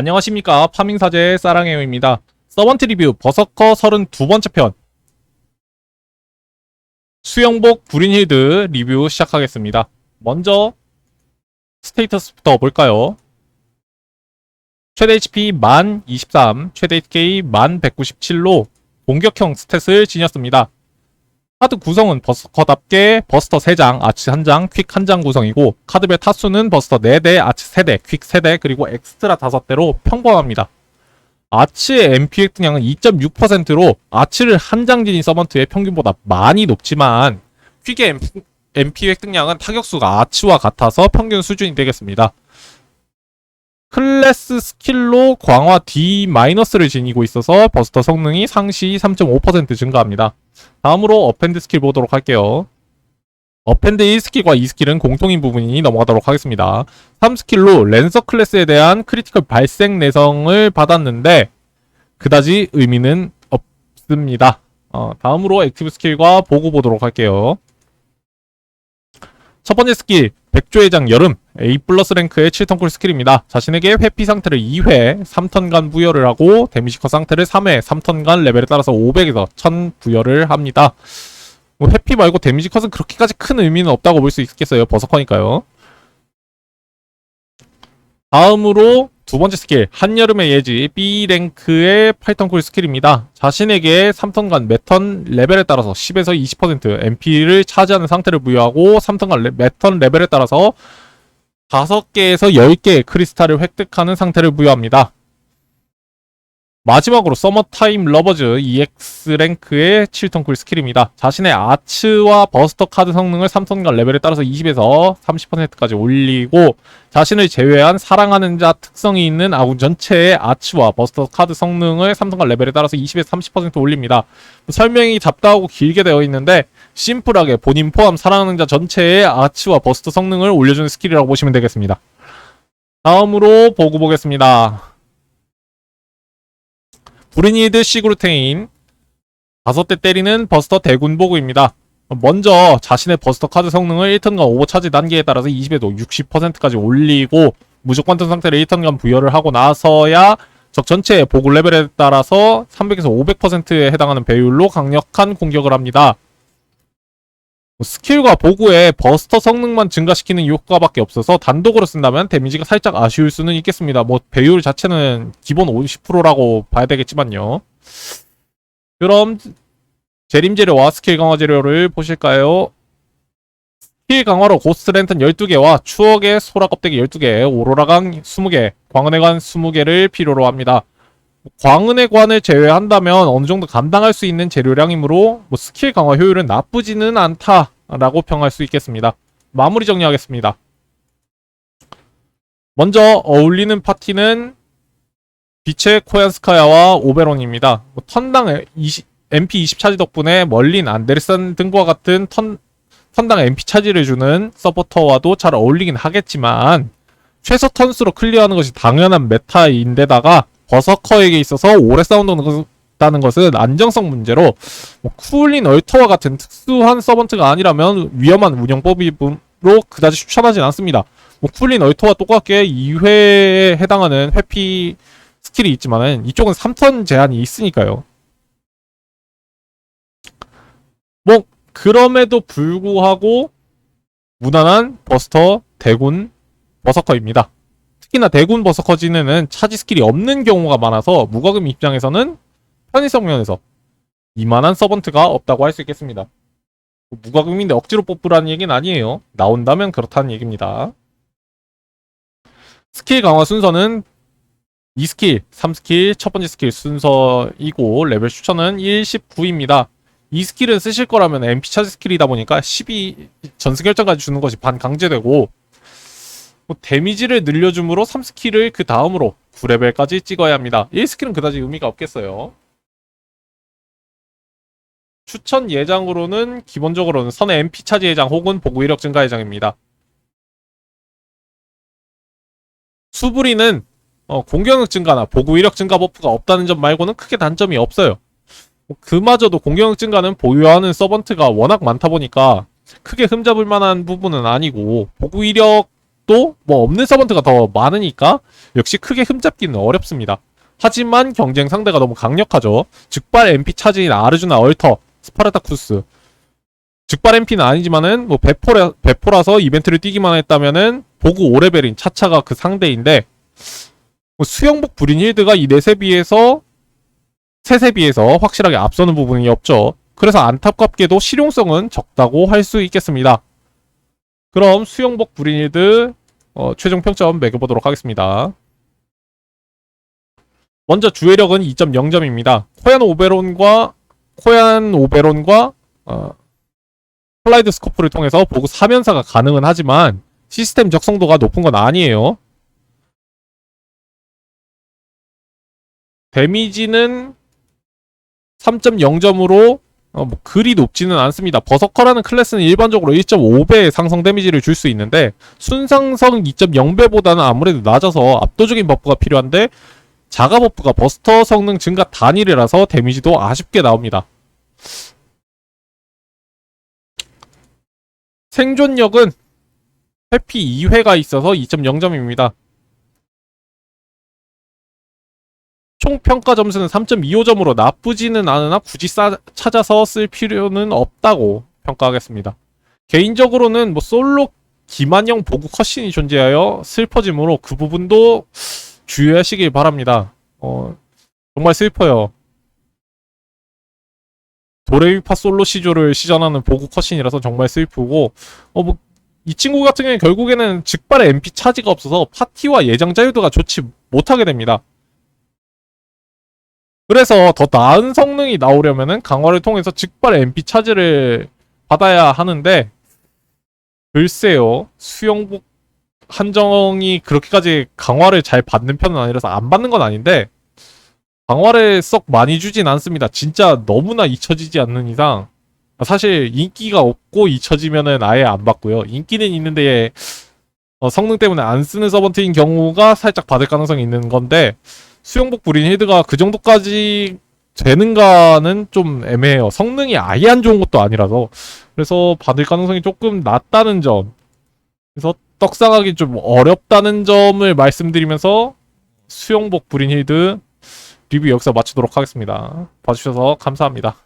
안녕하십니까 파밍사제의 사랑해요입니다. 서번트 리뷰 버서커 32번째 편 수영복 브린힐드 리뷰 시작하겠습니다. 먼저 스테이터스부터 볼까요? 최대 HP 만 23, 최대 HK 만 197로 공격형 스탯을 지녔습니다. 카드 구성은 버스커답게 버스터 3장, 아치 1장, 퀵 1장 구성이고 카드별 타수는 버스터 4대, 아치 3대, 퀵 3대, 그리고 엑스트라 5대로 평범합니다. 아치의 MP 획득량은 2.6%로 아치를 한 장 지닌 서번트의 평균보다 많이 높지만 퀵의 MP 획득량은 타격수가 아치와 같아서 평균 수준이 되겠습니다. 클래스 스킬로 강화 D-를 지니고 있어서 버스터 성능이 상시 3.5% 증가합니다. 다음으로 어펜드 스킬 보도록 할게요. 어펜드 1스킬과 2스킬은 공통인 부분이니 넘어가도록 하겠습니다. 3스킬로 랜서 클래스에 대한 크리티컬 발생 내성을 받았는데 그다지 의미는 없습니다. 어, 다음으로 액티브 스킬과 보고 보도록 할게요. 첫 번째 스킬 백조회장 여름 A 플러스 랭크의 7턴 쿨 스킬입니다. 자신에게 회피 상태를 2회 3턴간 부여를 하고 데미지 컷 상태를 3회 3턴간 레벨에 따라서 500에서 1000 부여를 합니다. 뭐 회피 말고 데미지 컷은 그렇게까지 큰 의미는 없다고 볼 수 있겠어요. 버서커니까요. 다음으로 두 번째 스킬 한여름의 예지 B랭크의 8턴 쿨 스킬입니다. 자신에게 3턴간 매턴 레벨에 따라서 10에서 20% MP를 차지하는 상태를 부여하고 3턴간 레, 매턴 레벨에 따라서 5개에서 10개의 크리스탈을 획득하는 상태를 부여합니다. 마지막으로 서머타임 러버즈 EX 랭크의 7턴 쿨 스킬입니다. 자신의 아츠와 버스터 카드 성능을 3턴간 레벨에 따라서 20에서 30%까지 올리고 자신을 제외한 사랑하는 자 특성이 있는 아군 전체의 아츠와 버스터 카드 성능을 3턴간 레벨에 따라서 20에서 30% 올립니다. 설명이 잡다하고 길게 되어 있는데 심플하게 본인 포함 사랑하는 자 전체의 아츠와 버스터 성능을 올려주는 스킬이라고 보시면 되겠습니다. 다음으로 보고 보겠습니다. 브리니드 시그루테인 다섯 대 때리는 버스터 대군보그입니다. 먼저 자신의 버스터 카드 성능을 1턴간 오버 차지 단계에 따라서 20에도 60%까지 올리고 무조건 턴 상태를 1턴간 부여를 하고 나서야 적 전체의 보급 레벨에 따라서 300에서 500%에 해당하는 배율로 강력한 공격을 합니다. 스킬과 보구의 버스터 성능만 증가시키는 효과밖에 없어서 단독으로 쓴다면 데미지가 살짝 아쉬울 수는 있겠습니다. 뭐 배율 자체는 기본 50%라고 봐야 되겠지만요. 그럼 재림 재료와 스킬 강화 재료를 보실까요? 스킬 강화로 고스트 랜턴 12개와 추억의 소라 껍데기 12개, 오로라강 20개, 광은의 관 20개를 필요로 합니다. 광은의 관을 제외한다면 어느 정도 감당할 수 있는 재료량이므로 뭐 스킬 강화 효율은 나쁘지는 않다라고 평할 수 있겠습니다. 마무리 정리하겠습니다. 먼저 어울리는 파티는 빛의 코얀스카야와 오베론입니다. 뭐 턴당 20, MP 20 차지 덕분에 멀린 안데르슨 등과 같은 턴, 턴당 MP 차지를 주는 서포터와도 잘 어울리긴 하겠지만 최소 턴수로 클리어하는 것이 당연한 메타인데다가 버서커에게 있어서 오래 싸운다는 것은 안정성 문제로 뭐 쿨린 얼터와 같은 특수한 서번트가 아니라면 위험한 운영법이로 그다지 추천하진 않습니다. 뭐 쿨린 얼터와 똑같게 2회에 해당하는 회피 스킬이 있지만은 이쪽은 3턴 제한이 있으니까요. 뭐 그럼에도 불구하고 무난한 버스터 대군 버서커입니다. 특히나 대군 버서커지는 차지 스킬이 없는 경우가 많아서 무과금 입장에서는 편의성 면에서 이만한 서번트가 없다고 할 수 있겠습니다. 무과금인데 억지로 뽑으라는 얘기는 아니에요. 나온다면 그렇다는 얘기입니다. 스킬 강화 순서는 2스킬, 3스킬, 첫 번째 스킬 순서이고 레벨 추천은 1, 19입니다. 이 스킬은 쓰실 거라면 MP 차지 스킬이다 보니까 12 전승 결정까지 주는 것이 반 강제되고 뭐 데미지를 늘려줌으로 3스킬을 그 다음으로 9레벨까지 찍어야 합니다. 1스킬은 그다지 의미가 없겠어요. 추천 예장으로는 기본적으로는 선의 MP 차지 예장 혹은 보구 이력 증가 예장입니다. 수브리는 어, 공격력 증가나 보구 이력 증가 버프가 없다는 점 말고는 크게 단점이 없어요. 뭐 그마저도 공격력 증가는 보유하는 서번트가 워낙 많다 보니까 크게 흠잡을 만한 부분은 아니고 보구 이력 서번트도 뭐 없는 서번트가 더 많으니까 역시 크게 흠잡기는 어렵습니다. 하지만 경쟁 상대가 너무 강력하죠. 즉발 MP 차지인 아르주나 얼터, 스파르타쿠스. 즉발 MP는 아니지만은 뭐 배포라, 배포라서 이벤트를 뛰기만 했다면은 보고 5레벨인 차차가 그 상대인데 뭐 수영복 브린힐드가 이 넷에 비해서 셋에 비해서 확실하게 앞서는 부분이 없죠. 그래서 안타깝게도 실용성은 적다고 할 수 있겠습니다. 그럼 수영복 브린힐드 어, 최종 평점 매겨보도록 하겠습니다. 먼저 주회력은 2.0점입니다. 코얀 오베론과 코얀 오베론과 어, 플라이드 스코프를 통해서 보고 3연사가 가능은 하지만 시스템 적성도가 높은 건 아니에요. 데미지는 3.0점으로 어, 뭐 그리 높지는 않습니다. 버서커라는 클래스는 일반적으로 1.5배의 상성 데미지를 줄 수 있는데 순상성 2.0배보다는 아무래도 낮아서 압도적인 버프가 필요한데 자가 버프가 버스터 성능 증가 단일이라서 데미지도 아쉽게 나옵니다. 생존력은 회피 2회가 있어서 2.0점입니다. 총 평가 점수는 3.25점으로 나쁘지는 않으나 굳이 싸, 찾아서 쓸 필요는 없다고 평가하겠습니다. 개인적으로는 뭐 솔로 기만형 보구 컷신이 존재하여 슬퍼지므로 그 부분도 주의하시길 바랍니다. 어, 정말 슬퍼요. 도레미파 솔로 시조를 시전하는 보구 컷신이라서 정말 슬프고 어 뭐 이 친구 같은 경우에 결국에는 즉발의 MP 차지가 없어서 파티와 예장 자유도가 좋지 못하게 됩니다. 그래서 더 나은 성능이 나오려면은 강화를 통해서 즉발 MP 차지를 받아야 하는데 글쎄요 수영복 한정이 그렇게까지 강화를 잘 받는 편은 아니라서 안 받는 건 아닌데 강화를 썩 많이 주진 않습니다. 진짜 너무나 잊혀지지 않는 이상 사실 인기가 없고 잊혀지면은 아예 안 받고요. 인기는 있는데 어, 성능 때문에 안 쓰는 서번트인 경우가 살짝 받을 가능성이 있는 건데 수영복 브린 헤드가 그 정도까지 되는가는 좀 애매해요. 성능이 아예 안 좋은 것도 아니라서 그래서 받을 가능성이 조금 낮다는 점. 그래서 떡상하기 좀 어렵다는 점을 말씀드리면서 수영복 브린 힐드 리뷰 여기서 마치도록 하겠습니다. 봐주셔서 감사합니다.